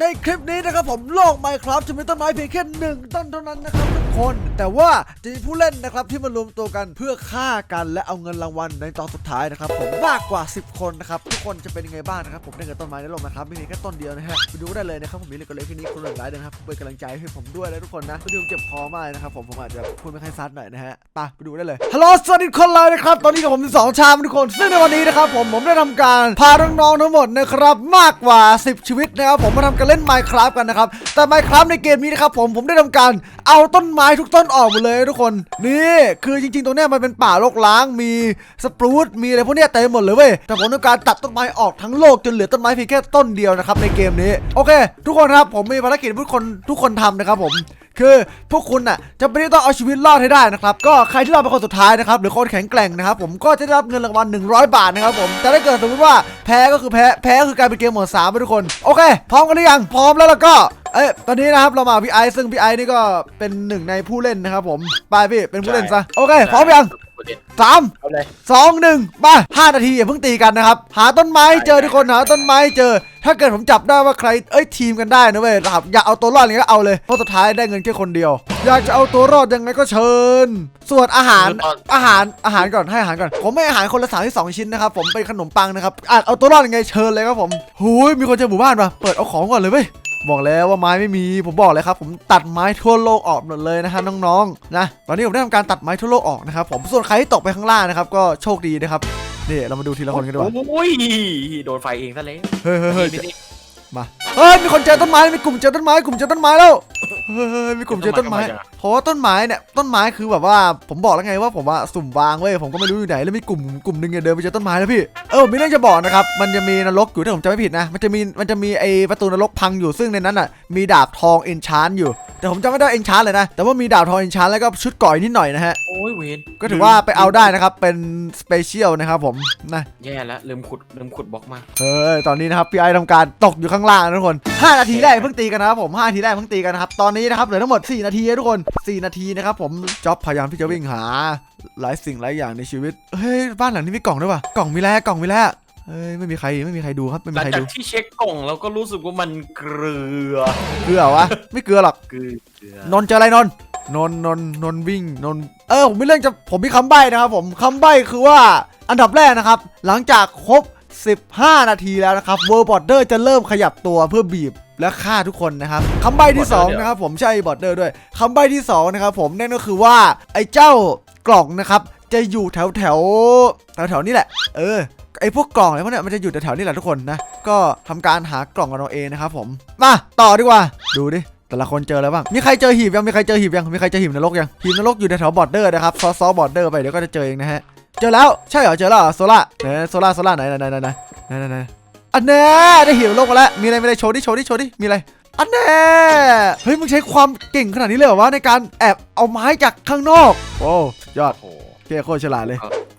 ในคลิปนี้นะครับผมโลก Minecraft จะมีต้นไม้เพียงแค่หนึ่งต้นเท่านั้นนะครับทุกคน แต่ว่าจะมีผู้เล่นนะครับที่มารวมตัวกันเพื่อฆ่ากันและเอาเงินรางวัลในตอนสุดท้ายนะครับผมมากกว่า 10 คนนะครับทุกคนจะเป็นยังไงบ้างนะครับผมได้เงินต้นไม้ในโลกนะครับไม่เพียงแค่ต้นเดียวนะฮะไปดูได้เลยนะครับผมมีเล็กก็เล็กแค่นี้คนหนึ่งไลค์นะครับเป็นกำลังใจให้ผมด้วยนะทุกคนนะวันนี้ผมเจ็บคอมากนะครับผมผมอาจจะพูดไม่ค่อยซัดหน่อยนะฮะไปไปดูได้เลยฮัลโหลสวัสดีทุกคนเลยนะครับตอนนี้กับผมมีสองชามทุกคนซึ่งในวันนี้นะครับผมผมได้ทำการพาน้องๆทั้งหมดนะครับมากกว่า 10 ชีวิตนะครับผมมาทำกันเล่น Minecraft กันนะครับแต่ Minecraft ในเกมนี้นะครับผมผมได้ทำการเอาต้นไม้ทุกต้นออกหมดเลยทุกคน นี่คือจริงๆตรงเนี้ยมันเป็นป่ารกร้างมีสปรูตมีอะไรพวกเนี้ยเต็มหมดเลยเว้ยแต่ผมต้องการตัดต้นไม้ออกทั้งโลกจนเหลือต้นไม้เพียงแค่ต้นเดียวนะครับในเกมนี้โอเค ทุกคนครับผมมีภารกิจทุกคนทุกคนทำนะครับผมคือพวกคุณน่ะจะไม่ได้ต้องเอาชีวิตรอดให้ได้นะครับก็ใครที่รอดเป็นคนสุดท้ายนะครับหรือคนแข็งแกร่งนะครับผมก็จะได้รับเงินรางวัล100 บาทนะครับผมแต่ถ้าเกิดสมมติว่าแพ้ก็คือแพ้แพ้ก็คือการเป็นเกมหมดสามไปทุกคนโอเค พร้อมกันหรือยังพร้อมแล้วแล้วก็ เอ้ยตอนนี้นะครับเรามาพี่ไอซ์ซึ่งพี่ไอซ์นี่ก็เป็นหนึ่งในผู้เล่นนะครับผมไปพี่เป็นผู้เล่นซะโอเคพร้อมยังสามเอาเลยสองหนึ่งมาห้านาทีอย่าเพิ่งตีกันนะครับ หาต้นไม้เจอทุกคนหาต้นไม้เจอ ถ้าเกิดผมจับได้ว่าใครเอ้ยทีมกันได้นะเว้ยครับอยากเอาตัวรอดอะไรก็เอาเลยเพราะสุดท้ายได้เงินแค่คนเดียว อยากจะเอาตัวรอดยังไงก็เชิญ ส่วนอาหารอาหารอาหารก่อนให้อาหารก่อน ผมให้อาหารคนละสามที่สองชิ้นนะครับผมเป็นขนมปังนะครับอะเอาตัวรอดยังไงเชิญเลยครับผมหูยมีคนเจอหมู่บ้านปะเปิดเอาของก่อนเลยเว้ย บอกแล้วว่าไม้ไม่มี ผมบอกเลยครับ ผมตัดไม้ทั่วโลกออกหมดเลยนะฮะน้องๆนะตอนนี้ผมได้ทำการตัดไม้ทั่วโลกออกนะครับผมส่วนใครที่ตกไปข้างล่างนะครับก็โชคดีนะครับนี่เรามาดูทีละคนกันดีกว่าโอ้ยโดนไฟเองซะแล้วเฮ้ยเฮ้ยเฮ้ยนี่นี่มาเฮ้ยมีคนเจอต้นไม้มีกลุ่มเจอต้นไม้กลุ่มเจอต้นไม้แล้ว เฮ้ยเฮ้ยมีกลุ่มเจอต้นไม้ เพราะว่าต้นไม้เนี่ยต้นไม้คือแบบว่าผมบอกแล้วไงว่าผมว่าสุ่มวางเว้ยผมก็ไม่รู้อยู่ไหนแล้วมีกลุ่มกลุ่มหนึงเนี่ยเดินไปเจอต้นไม้แล้วพี่เออมีเรื่องจะบอกนะครับมันจะมีนรกอยู่ถ้าผมจำไม่ผิดนะ มันจะมีมันจะมีไอประตูนรกพังอยู่ซึ่งในนั้นอะมีดาบทองเอนชานอยู่แต่ผมจำไม่ได้เอนชานเลยนะแต่ว่ามีดาบทองเอนชานแล้วก็ชุดก่อยนิดหน่อยนะฮะโอ้ยเวนก็ถือว่าไปเอาได้นะครับเป็นสเปเชียลนะครับผมนะแย่แล้วลืมขุดลืมขุดบล็อกมาเออตอนนี้นะครับพี่ไอทำการตกอยู่ข้างล่างนะทุกคน 5 นาทีแรกเพิ่งตีกันนะครับผม5นาทีแรกเพิ่งตีกันนะครับตอนนี้นะครับเหลือทั้งหมด 4 นาทีนะทุกคน 4 นาทีนะครับผมจ็อบพยายามที่จะวิ่งหา หลายสิ่งหลายอย่างในชีวิตเฮ้ยบ้านหลังนี้มีกล่องด้วยว่ะกล่องมีแล้วกล่องมีแล้วเฮ้ยไม่มีใครไม่มีใครดูครับไม่หมีลังใครจากดูที่เช็คกล่องแล้วก็รู้สึกว่ามันเกลือเกลือวะไม่เกลือหรอกเกลือนนท์เจออะไรนนท์นนท์นนท์นนท์วิ่งนนท์เออผมมีเรื่องจะผมมีคำใบ้นะครับผมคำใบ้คือว่าอันดับแรกนะครับ หลังจากครบ 15 นาทีแล้วนะครับเวอร์บอร์เดอร์จะเริ่มขยับตัวเพื่อบีบและฆ่าทุกคนนะครับคำใบ้ที่สองนะครับผมใช่บอร์เดอร์ด้วยคำใบ้ที่สองนะครับผมนั่นก็คือว่าไอ้เจ้ากล่องนะครับจะอยู่แถวแถวแถวแถวๆนี่แหละ เออไอ้พวกกล่องอะไรพวกเนี้ยมันจะอยู่แถวๆนี่แหละทุกคนนะ ก็ทำการหากล่องกันเอาเองนะครับผมมาต่อดีกว่า ดูดิแต่ละคนเจออะไรบ้างมีใครเจอหีบยังมีใครเจอหีบยังมีใครเจอหีบนรกยังหีบนรกอยู่แถวๆบอร์เดอร์นะครับซอซอบอร์เดอร์ไปเดี๋ยวก็จะเจอเองนะฮะ เจอแล้วใช่เหรอเจอแล้วโซล่าไหนโซล่าโซล่าไหนไหนไหนไหนไหนไหนไหนอันแน่ได้หิวโลกแล้วมีอะไรมีอะไรโชว์ดิโชว์ดิโชว์ดิมีอะไรอันแน่เฮ้ยมึงใช้ความเก่งขนาดนี้เลยเหรอวะในการแอบเอาไม้จากข้างนอกโอ้ยอดเคโคตรฉลาดเลย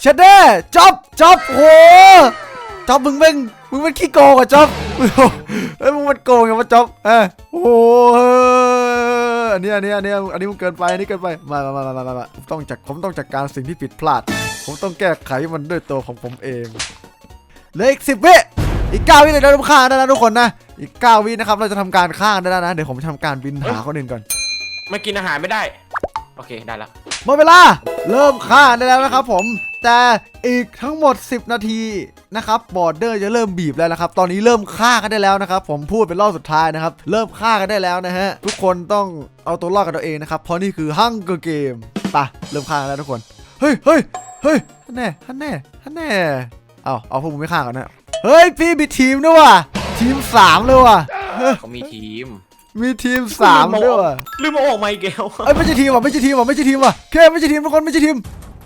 เชดเด้จอบจอบโหจอบมึงเป็นมึงเป็นขี้โกงอะจอบเฮ้ยมึงเป็นโกงไงวะจอบเออโอ้ อันนี้อันนี้อันนี้อันนี้มันเกินไปอันนี้เกินไปมามามามามามาผมต้องจัดผมต้องจัดการสิ่งที่ผิดพลาด ผมต้องแก้ไขมันด้วยตัวของผมเองเหลืออีกสิบวิอีกเก้าวิเลยเราต้องฆ่าได้แล้วทุกคนนะอีกเก้าวินะครับเราจะทำการข้างได้แล้วนะเดี๋ยวผมจะทำการบินหาคนอื่นก่อนไม่กินอาหารไม่ได้ โอเคได้ละ หมดเวลาเริ่มฆ่าได้แล้วนะครับผมแต่อีกทั้งหมด 10 นาทีนะครับบอร์เดอร์จะเริ่มบีบแล้วนะครับ ตอนนี้เริ่มฆ่ากันได้แล้วนะครับ ผมพูดเป็นรอบสุดท้ายนะครับ เริ่มฆ่ากันได้แล้วนะฮะ ทุกคนต้องเอาตัวรอดกันตัวเองนะครับ เพราะนี่คือฮังเกอร์เกมปะเริ่มฆ่ากันแล้วทุกคน เฮ้ยเฮ้ยเฮ้ยฮันแน่ฮันแน่ฮันแน่เอาเอาพวกมึงไม่ฆ่ากันนะ เฮ้ย พี่มีทีมด้วยว่ะ ทีมสามเลยว่ะเขามีทีม มีทีมสามด้วยว่ะลืมเอาออกมาอีกแล้วเอ้ยไม่ใช่ทีมว่ะไม่ใช่ทีมว่ะไม่ใช่ทีมว่ะแค่ไม่ใช่ทีมทุกคนไม่ใช่ทีม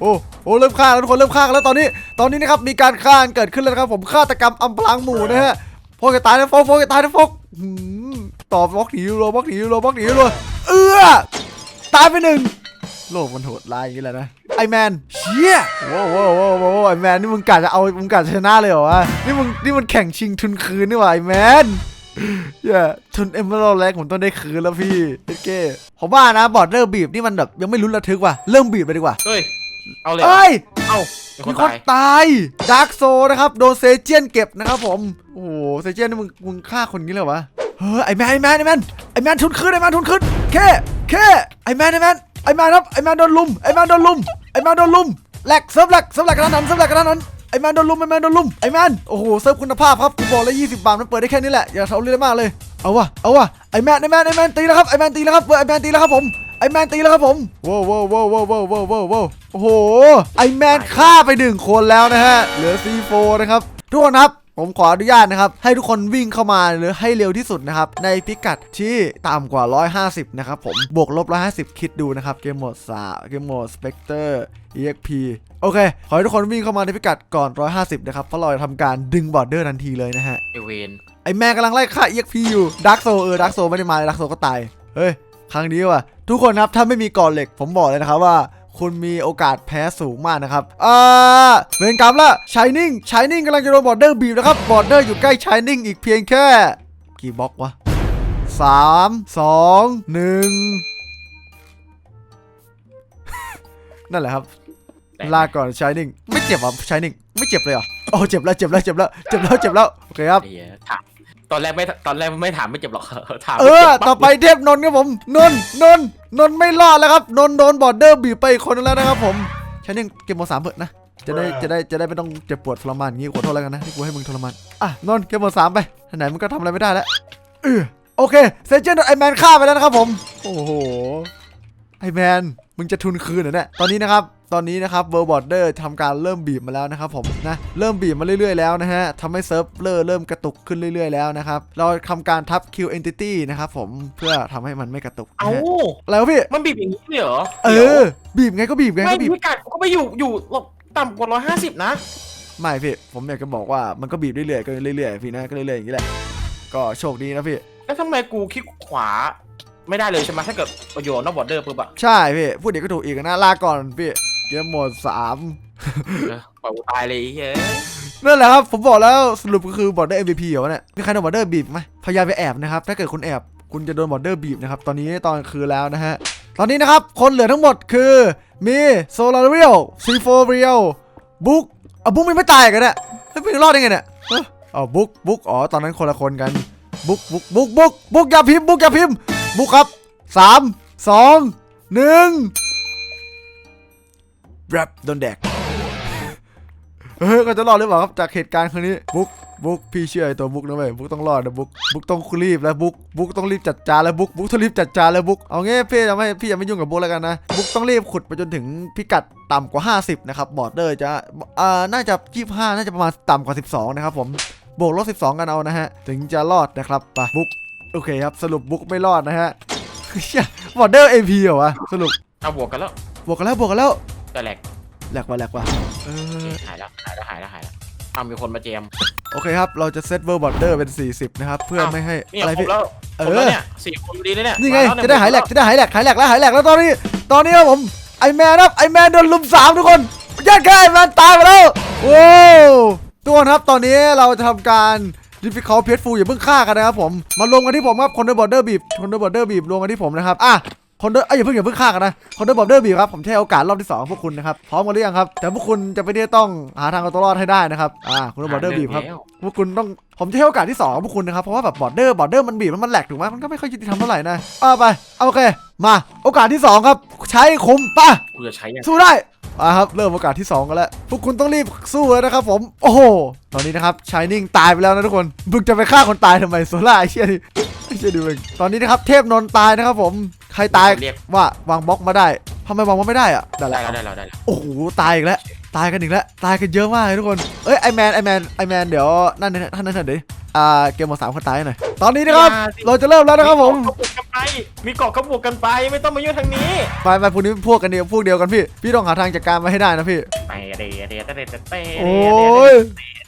โอ้โอ้เริ่มฆ่าแล้วทุกคนเริ่มฆ่ากันแล้วตอนนี้ ตอนนี้นะครับมีการฆ่ากันเกิดขึ้นแล้วนะครับผมฆาตกรรมอำพรางหมู่นะฮะโฟกจะตายนะโฟกโฟกจะตายนะโฟกหืมตอบบล็อกหนีรัวบล็อกหนีรัวบล็อกหนีรัวเอื้อตายไปหนึ่งโลกมันโหดร้ายอย่างนี้แหละนะไอแมนเชี่ยโว้วโว้วโว้วโว้วไอแมนนี่มึงกะจะเอามึงกะจะชนะเลยเหรอวะนี่มึงนี่มันแข่งชิงทุนคืนนี่หว่าไอแมน เย้ทุนเอมเบอร์แรกผมต้องได้คืนแล้วพี่เอเก้ผมว่านะบอร์ดเริ่มบีบนี่มันแบบยังไม่รุนระทึกว่ะเริ่มบีบไปดีกว่าเฮ้ยเอาเลยเหรอเอ้ยเอ้ามีคมีนคนตายตายดาร์กโซนะครับโดนเซเจียนเก็บนะครับผมโอ้โหเซเจียนนี่มึงมึงฆ่าคนนี้เลยวะเฮ้ยไอแมนไอแมนไอแมนไอแมนทุนขึ้นไอแมนทุนขึ้นแค่แค่ไอแมนไอแมนไอแมนครับไอแมนโดนลุมไอแมนโดนลุมไอแมนโดนลุมแหลกเซิร์ฟแหลกเซิร์ฟแหลกกระนั้นเซิร์ฟแหลกกระนั้น ไอแมนโดนลุมไอแมนโดนลุมไอแมนโอ้โหเซิร์ฟคุณภาพครับกูบอกเล้ยี่สิบบาทมันเปิดได้แค่นี้แหละอย่าเอาเรื่อยมากเลยเอาวะเอาวะไอแมนไอแมนไอแมนตีแล้วครับไอแมนตีแล้วครับเปิดไอแมนตีแล้วครับผมไอแมนตีแล้วครับผมว้าวว้าวว้าวว้าวว้าวว้าวโอ้โหไอแมนฆ่าไปหนึ่งคนแล้วนะฮะเหลือซีโฟนะครับทุกคนครับ ผมขออนุญาตนะครับ ให้ทุกคนวิ่งเข้ามาหรือให้เร็วที่สุดนะครับ ในพิกัดที่ต่ำกว่า 150 นะครับผมบวกลบ 150 คิดดูนะครับ เกมโหมดสาเกมโหมดสเปกเตอร์ EXP โอเค ขอให้ทุกคนวิ่งเข้ามาในพิกัดก่อน 150 นะครับ เพราะเราจะทำการดึงบอร์เดอร์ทันทีเลยนะฮะไอเวนไอแม่กำลังไล่ฆ่า EXP อยู่ดักโซเออดักโซไม่ได้มาดักโซก็ตายเฮ้ยครั้งนี้ว่ะทุกคนครับถ้าไม่มีก่อนเหล็กผมบอกเลยนะครับว่า คุณมีโอกาสแพ้สูงมากนะครับอ่าเวรกรรมละชายนิ่งชายนิ่งกำลังจะโดนบอร์เดอร์บีบนะครับบอร์เดอร์อยู่ใกล้ชายนิ่งอีกเพียงแค่ กี่บล็อกวะสามสองหนึ่งนั่นแหละครับ ลาก่อนชายนิ่ง ไม่เจ็บเหรอะชายนิ่ง ไม่เจ็บเลยเหรอโอ้เจ็บแล้วเจ็บแล้วเจ็บแล้วเจ็บแล้วเจ็บแล้วโอเคครับไอ้เหี้ยถาม ตอนแรกไม่ตอนแรกไม่ถามไม่เจ็บหรอกถามเออจ็บต่อไปเทพนนท์ครับผม นนท์นนท์นนท์ไม่รอดแล้วครับ นนท์โดนบอร์เดอร์บีบไปอีกคนนึงแล้วนะครับผมฉันยังเกมโมสามเถอะนะ จะได้จะได้จะได้ไม่ต้องเจ็บปวดทรมานอย่างงี้ขอโทษแล้วกันนะที่กูให้มึงทรมาน อะนนท์เกมโมสามไปไหนๆมึงก็ทำอะไรไม่ได้แล้วเออโอเคเซเจนโดนไอแมนฆ่าไปแล้วนะครับผม โอ้โห ไอแมน มึงจะทุนคืนเหรอเนี่ย ตอนนี้นะครับ ตอนนี้นะครับเบอร์บอร์เดอร์ทำการเริ่มบีบมาแล้วนะครับผมนะ เริ่มบีบมาเรื่อยๆแล้วนะฮะทำให้เซิร์ฟเวอร์เริ่มกระตุกขึ้นเรื่อยๆแล้วนะครับ เราทำการทับ Q Entity นะครับผม เพื่อทำให้มันไม่กระตุกนะเอ้า ฮะอะไรวะพี่ มันบีบอย่างนี้เลยเหรอเออ บีบไงก็บีบไงไม่ก็บีบ พิกัดกูก็ไปอยู่อยู่ต่ำกว่าร้อยห้าสิบนะ ไม่พี่ ผมอยากจะบอกว่ามันก็บีบเรื่อยๆก็เรื่อยๆพี่นะก็เรื่อยๆอย่างนี้แหละ ก็โชคดีนะพี่ แล้วทำไมกูคลิกขวา ไม่ได้เลยใช่ไหมถ้าเกิดโยนนอกบอร์เดอร์ปุ๊บอะใช่พี่พูดเดี๋ยวก็ถูกอีกนะลาก่อนพี่เกมโหมดสามเออปล่อยกูตายเลยไอ้เฮ้ยนั่นแหละครับผมบอกแล้วสรุปก็คือบอร์เดอร์ MVP เหรอวะเนี่ยมีใครโดนบอร์เดอร์บีบไหมพยายามไปแอบนะครับถ้าเกิดคุณแอบคุณจะโดนบอร์เดอร์บีบนะครับตอนนี้ตอนกลางคืนแล้วนะฮะตอนนี้นะครับคนเหลือทั้งหมดคือมีโซลาร์เรียลซีโฟเรียลบุ๊กอะบุ๊กมันไม่ตายกันเนี่ยเฮ้ยมึงรอดได้ไงเนี่ยเอ้าอ๋อบุ๊กบุ๊กอ๋อตอนนั้นคนละคนกันบุ๊กบุ๊กบุ๊กบุ๊กบุ๊กอย่าพิมพ์บุ๊กอย่าพิมพ์ บุ๊กครับสามสองหนึ่งแรปโดนแดกเฮ้ยก็จะรอดหรือเปล่าครับจากเหตุการณ์ครั้งนี้บุ๊กบุ๊กพี่เชื่อไอตัวบุ๊กนะเว้ยบุ๊กต้องรอดนะบุ๊กบุ๊กต้องรีบแล้วบุ๊กบุ๊กต้องรีบจัดจานแล้วบุ๊กบุ๊กต้องรีบจัดจานแล้วบุ๊กเอางี้พี่จะไม่พี่จะไม่ยุ่งกับบุ๊กแล้วกันนะบุ๊กต้องรีบขุดไปจนถึงพิกัดต่ำกว่า 50 นะครับบอร์ดเดอร์จะอ่าน่าจะ25น่าจะประมาณต่ำกว่า 12 นะครับผมบวกลบ12 กันเอานะฮะ ถึงจะรอดนะครับไปบุ๊ก โอเคครับสรุปบุ๊กไม่รอดนะฮะเชี่ยบอร์ดเดอร์เอพีเหรอวะสรุปเอาบวกกันแล้วบวกกันแล้วบวกกันแล้วแต่แหลกแหลกว่ะแหลกว่ะเอโอเคอหายแล้วหายแล้วหายแล้วหายแล้วเอามีคนมาเจมโอเคครับ เราจะเซตเวอร์บอร์เดอร์เป็น 40 นะครับ เพื่อไม่ให้นี่อะไรครพี่บแล้วเอครบอแล้วเนี่ยสี่คนดีเลยเนี่ยนี่ไงมาแล้วจะได้หายแหลกเจะได้หายแหลกหายแหลกแล้วหายแหลกแล้วตอนนี้ ตอนนี้ครับผมไอแมนครับไอแมนโดนลุมสามทุกคนยัดแค่ไอแมนตายไปแล้วโว้วทุกคนครับตอนนี้เราจะทำการ ดิฟิคอลเพชฟูอย่าเพิ่งฆ่ากันนะครับผมมารวมกันที่ผมครับคนเดอร์บอร์เดอร์บีบคนเดอร์บอร์เดอร์บีบรวมกันที่ผมนะครับอะ คนเดอร์เอ้ยอย่าเพิ่งอย่าเพิ่งฆ่ากันนะคนเดอร์บอร์เดอร์บีบครับผมจะให้โอกาสรอบที่สองพวกคุณนะครับพร้อมกันหรือยังครับแต่พวกคุณจะไม่ได้ต้องหาทางเอาตัวรอดให้ได้นะครับอ่าคนเดอร์บอร์เดอร์บีบครับแล้วพวกคุณต้องผมจะให้โอกาสที่สองกับพวกคุณนะครับเพราะว่าแบบบอร์เดอร์บอร์เดอร์มันบีบแล้วมันแหลกถูกไหมมันก็ไม่ค่อยยุติธรรมเท่าไหร่นะเอาไปเอาโอเคมาโอกาสที่สองครับ ใช้คุ้มป่ะกูจะใช้ยังสู้ได้อ่าครับเริ่มโอกาสที่สองกันแล้ว พวกคุณต้องรีบสู้แล้วนะครับผม โอ้โห ตอนนี้นะครับชายนิ่งตายไปแล้วนะทุกคนมึงจะไปฆ่าคนตายทำไมโซล่าไอ้เชี่ยนี่ ไอ้เชี่ยดิมึงตอนนี้นะครับเทพนนท์ตายนะครับผมใครตายเรียก ว่าวางบล็อกมาได้ทำไมวางบล็อกไม่ได้อะนั่นแหได้ละแล้วได้แล้วได้แล้วโอ้โหตายอีกแล้วตายกันอีกแล้วตายกันเยอะมากเลยทุกคนเอ้ยไอแมนไอแมนไอแมนเดี๋ยวนั่นนี่ท่านนั่นท่านเดี๋ยวอ่าเกมหมดสามคนตายหน่อยตอนนี้นะครับเราจะเริ่มแล้วนะครับผมมีเกาะกระบวกกันไป มีเกาะกระบวกกันไป ไม่ต้องมายุ่งทางนี้ ไปไปพวกนี้พวกกันเดียวพวกเดียวกันพี่ พี่ต้องหาทางจัดการมาให้ได้นะพี่ ไปเดเดเดเดเดโอ้ยเดเดเดเดเดเดเด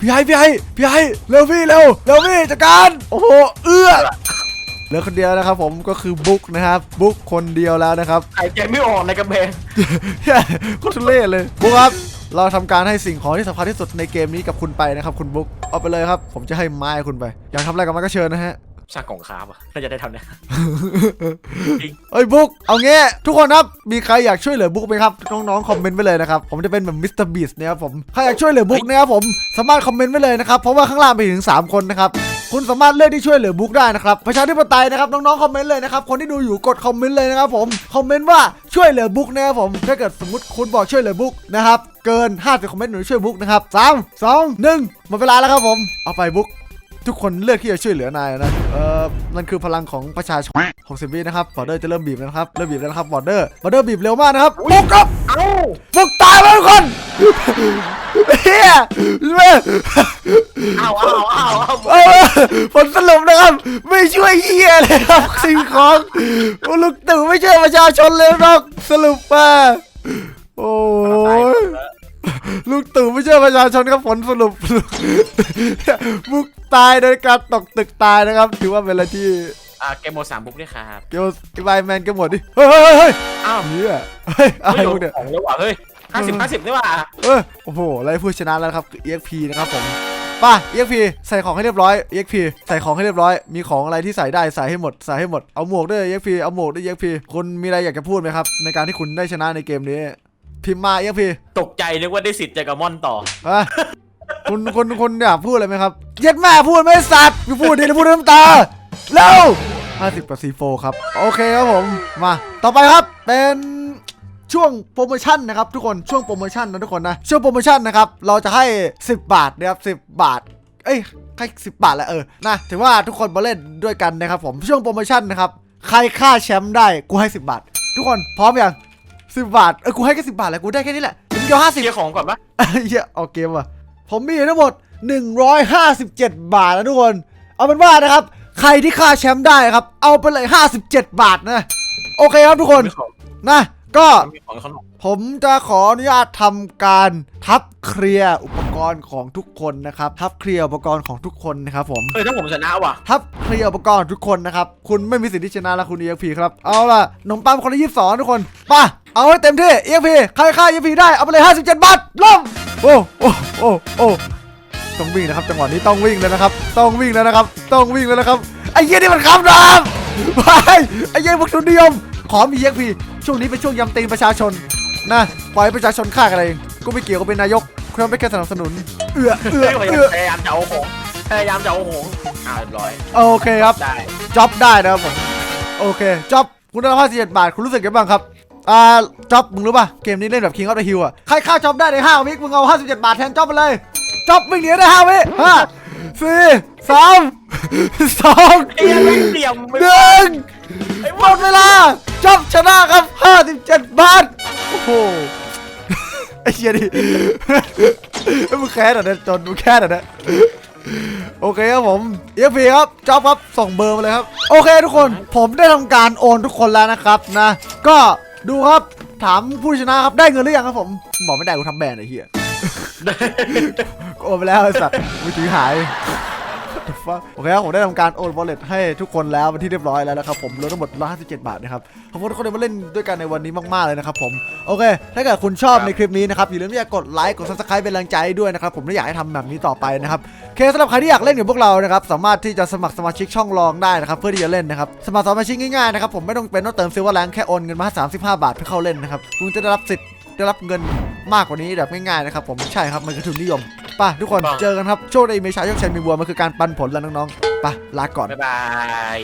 พี่ไอ้พี่ไอ้พี่ไอ้เร็วพี่เร็วเร็วพี่จัดการโอ้โหเอื้อเหลือคนเดียวนะครับผมก็คือบุ๊กนะครับบุ๊กคนเดียวแล้วนะครับหายใจไม่ออกในกระเบนโคตรทุเล่เลยบุ๊กครับเราทำการให้สิ่งของที่สำคัญที่สุดในเกมนี้กับคุณไปนะครับ คุณบุ๊กเอาไปเลยครับ ผมจะให้ไม้คุณไป อยากทำอะไรกับมันก็เชิญนะฮะ สร้างกล่องคราฟอะน่าจะได้ทำเนี่ยเอ้ยบุ๊กเอางี้ทุกคนครับ มีใครอยากช่วยเหลือบุ๊กไหมครับ น้องๆ คอมเมนต์ไว้เลยนะครับ ผมจะเป็นแบบมิสเตอร์บีสนะครับผม ใครอยากช่วยเหลือบุ๊กนะครับผม สามารถคอมเมนต์ไว้เลยนะครับ เพราะว่าข้างล่างไปถึง 3 คนนะครับ คุณสามารถเลือกที่ช่วยเหลือบุ๊กได้นะครับ ประชาธิปไตยนะครับ น้องๆ คอมเมนต์เลยนะครับ คนที่ดูอยู่กดคอมเมนต์เลยนะครับผม คอมเมนต์ว่าช่วยเหลือบุ๊กนะครับผม ถ้าเกิดสมมติคุณบอกช่วยเหลือบุ๊กนะครับ เกิน50คอมเมนต์หนูช่วยบุ๊กนะครับสามสองหนึ่งหมดเวลาแล้วครับผม เอาไปบุ๊ก ทุกคนเลือกที่จะช่วยเหลือนายนะ เออมันคือพลังของประชาชน60วินะครับบอร์เดอร์จะเริ่มบีบแล้วนะครับ เริ่มบีบแล้วนะครับบอร์เดอร์บอร์เดอร์บีบเร็วมากนะครับบุกครับเอ้าบุกตายไปทุกคนเฮียเว้ยเอ้าเอ้าเอ้าเอ้าเออผลสรุปนะครับ ไม่ช่วยเฮียเลยครับสิ่งของลูกตู่ไม่ช่วยประชาชนเลยหรอกสรุปมาโอ้ย ลูกตู่ไม่ใช่ประชาชนครับผลสรุปบุกตายโดยการตกตึกตายนะครับ ถือว่าเป็นอะไรที่อ่าเกมโหมดสามบุ๊กด้วยครับเกี่ยวกับไบแมนกันหมดดิ เฮ้ยเฮ้ยเฮ้ยอ้าวเฮียเฮ้ยอะไรเฮ้ยพวกเนี่ยของเยอะว่ะเฮ้ยห้าสิบห้าสิบนี่ว่ะเออโอ้โหไล่ผู้ชนะแล้วนะครับคือ EXP นะครับผมไป่ะ EXP ใส่ของให้เรียบร้อย EXP ใส่ของให้เรียบร้อย มีของอะไรที่ใส่ได้ใส่ให้หมดใส่ให้หมด เอาหมวกด้วย EXP เอาหมวกด้วย EXP คุณมีอะไรอยากจะพูดไหมครับ ในการที่คุณได้ชนะในเกมนี้ พิมพ์มา EXP ตกใจนึกว่าได้สิทธิ์เจอกับมอนต่ออะคุณคุณคุณอยากพูดอะไรไหมครับ เย็ดแม่พูดไม่สัตว์อยู่พูดดีนะพูดน้ำตาเร็ว50กับ C4 ครับ โอเคครับผม มา ต่อไปครับ เป็นช่วงโปรโมชั่นนะครับทุกคน ช่วงโปรโมชั่นนะทุกคนนะ ช่วงโปรโมชั่นนะครับ เราจะให้ 10 บาทนะครับ10 บาท เอ้ยใครสิบาทแหละเออ นะ ถือว่าทุกคนมาเล่นด้วยกันนะครับผม ช่วงโปรโมชั่นนะครับ ใครฆ่าแชมป์ได้ กูให้ 10 บาท ทุกคนพร้อมยัง 10บาทเออกูให้แค่10บาทแหละกูได้แค่นี้แหละมึงเดียวห้าสิบเคลียร์ของก่อนปะเหี้ยออกเกมว่ะผมมีทั้งหมด 157 บาทนะทุกคน เอาเป็นว่านะครับ ใครที่ฆ่าแชมป์ได้ครับ เอาไปเลย 57 บาทนะ โอเคครับทุกคนมีของนะ ก็มีของขนมผมจะขออนุญาตทำการทับเคลียร์อุป กรณ์ของทุกคนนะครับทับเคลียร์อุปกรณ์ของทุกคนนะครับผมเออถ้าผมชนะว่ะทับเคลียร์อุปกรณ์ทุกคนนะครับคุณไม่มีสิทธิ์ที่ชนะแล้วคุณ EXP ครับเอาล่ะขนมปังคนละ22ทุกคนไป่ะเอาให้เต็มที่ EXP ใครฆ่า EXP ได้เอาไปเลย57บาทลงโอ้โอ้โอ้โอ้ต้องวิ่งนะครับจังหวะนี้ต้องวิ่งแล้วนะครับ ต้องวิ่งแล้วนะครับ ต้องวิ่งแล้วนะครับไอ้เหี้ยนี่มันคำนามไปไอ้เหี้ยพวกทุนนิยม ขอมี EXP ช่วงนี้เป็นช่วงยำตีนประชาชนนะปล่อยให้ประชาชนฆ่ากันเองกูไม่เกี่ยวกับเป็นนายก คุณไม่แค่สนับสนุน เอื้อเอื้อเฮ้ยเอื้อพยายามจะเอาของพยายามจะเอาของอ่าเรียบร้อยโอเคครับได้จ็อบได้นะครับผม โอเคจ็อบคุณได้รับ57บาท คุณรู้สึกยังไงบ้างครับ อ่าจ็อบมึงรู้ป่ะ เกมนี้เล่นแบบ King of the Hill อะ ใครฆ่าจ็อบได้ใน5วิมึงเอา57บาทแทนจ็อบไปเลยจ็อบวิ่งหนีได้5วิห้าสี่สามสองไอ้ยังไม่เตรียมไม่หนึ่งหมดเวลาจ็อบชนะครับ57บาท โอ้โห ไอ้เหี้ยดิมึงแค้นเหรอเนี่ยจนมึงแค้นเหรอเนี่ยโอเคครับผมเอฟพีครับจ๊อบครับส่งเบอร์มาเลยครับ โอเคทุกคนผมได้ทำการโอนทุกคนแล้วนะครับนะ ก็ดูครับถามผู้ชนะครับได้เงินหรือยังครับผม บอกไม่ได้กูทำแบรนด์ไอ้เหี้ยกูโอนไปแล้วไอ้สัตว์มือถือหาย What the fuck โอเคครับผมได้ทำการโอนวอลเล็ตให้ทุกคนแล้วเป็นที่เรียบร้อยแล้วนะครับผมรวมทั้งหมด157 บาทนะครับขอบคุณทุกคนที่มาเล่นด้วยกันในวันนี้มากๆเลยนะครับผมโอเค ถ้าเกิดคุณชอบในคลิปนี้นะครับอย่าลืมที่จะกดไลค์กด subscribe เป็นแรงใจด้วยนะครับผมไม่อยากให้ทำแบบนี้ต่อไปนะครับโอเคสำหรับใครที่อยากเล่นกับพวกเรานะครับสามารถที่จะสมัครสมาชิกช่องรองได้นะครับเพื่อที่จะเล่นนะครับสมัครสมาชิกง่ายๆนะครับผมไม่ต้องเป็นต้องเติมซิลเวอร์แลนแค่โอนเงินมา35 บาทเพื่อเข้าเล่นนะครับคุณจะได้รับสิทธิ์ได้รับเงินมากกว่านี้แบบง่ายๆนะครับผมใช่ครับมันคือทุนนิยม ไป่ะทุกคนถูกต้องเจอกันครับโชคในเมชาโชคชัยมีบัวมันคือการปันผลแล้วน้องๆไปลาก่อน บ๊ายบาย